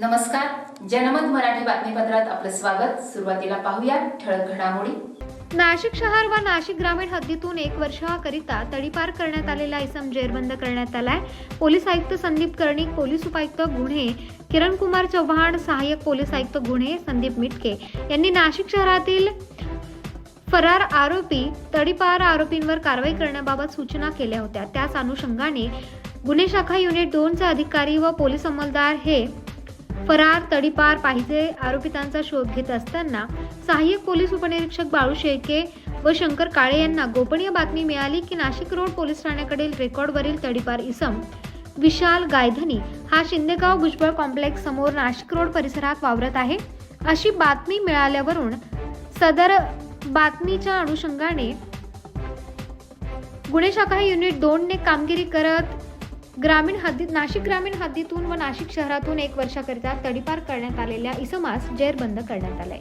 नमस्कार. जनमत मराठी बातमीपत्रात आपलं स्वागत. सुरुवातीला पाहूया ठळक घडामोडी. नाशिक शहर व नाशिक ग्रामीण हद्दीतून एक वर्षाकरिता तडीपार करण्यात आलेला इसम जेरबंद करण्यात आलाय. पोलीस आयुक्त संदीप कर्णिक पोलीस उपायुक्त गुन्हे किरण कुमार चव्हाण सहाय्यक पोलीस आयुक्त गुन्हे संदीप मिटके यांनी नाशिक शहरातील फरार आरोपी तडीपार आरोपींवर कारवाई करण्याबाबत सूचना केल्या होत्या. त्याच अनुषंगाने गुन्हे शाखा युनिट दोनचे अधिकारी व पोलीस अंमलदार हे फरार तडीपार पाहिजे आरोपितांचा शोध घेत असताना सहाय्यक पोलीस उपनिरीक्षक बाळू शेळके व शंकर काळे यांना गोपनीय बातमी मिळाली की नाशिक रोड पोलीस ठाण्याकडील रेकॉर्डवरील तडीपार इसम विशाल गायधनी हा शिंदेगाव भुजबळ कॉम्प्लेक्स समोर नाशिक रोड परिसरात वावरत आहे. अशी बातमी मिळाल्यावरून सदर बातमीच्या अनुषंगाने गुन्हे शाखा युनिट दोनने कामगिरी करत ग्रामीण हद्दीत नाशिक ग्रामीण हद्दीतून व नाशिक शहरातून एक वर्षाकरिता तडीपार करण्यात आलेल्या इसमास जेरबंद करण्यात आलाय.